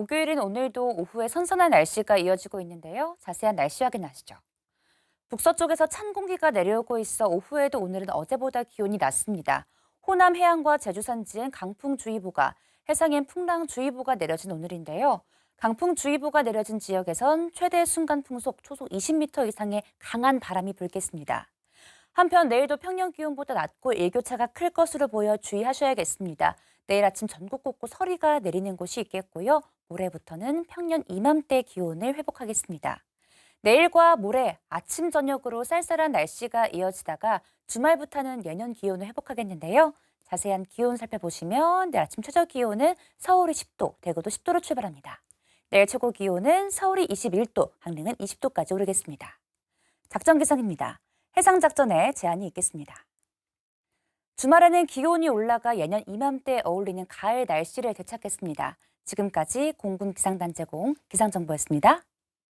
목요일인 오늘도 오후에 선선한 날씨가 이어지고 있는데요. 자세한 날씨 확인하시죠. 북서쪽에서 찬 공기가 내려오고 있어 오후에도 오늘은 어제보다 기온이 낮습니다. 호남 해안과 제주 산지엔 강풍주의보가, 해상엔 풍랑주의보가 내려진 오늘인데요. 강풍주의보가 내려진 지역에선 최대 순간 풍속 초속 20m 이상의 강한 바람이 불겠습니다. 한편 내일도 평년 기온보다 낮고 일교차가 클 것으로 보여 주의하셔야겠습니다. 내일 아침 전국 곳곳 서리가 내리는 곳이 있겠고요. 모레부터는 평년 이맘때 기온을 회복하겠습니다. 내일과 모레 아침 저녁으로 쌀쌀한 날씨가 이어지다가 주말부터는 예년 기온을 회복하겠는데요. 자세한 기온 살펴보시면 내일 아침 최저 기온은 서울이 10도, 대구도 10도로 출발합니다. 내일 최고 기온은 서울이 21도, 강릉은 20도까지 오르겠습니다. 작전 기상입니다. 해상 작전에 제한이 있겠습니다. 주말에는 기온이 올라가 예년 이맘때 어울리는 가을 날씨를 되찾겠습니다. 지금까지 공군 기상단제공 기상정보였습니다.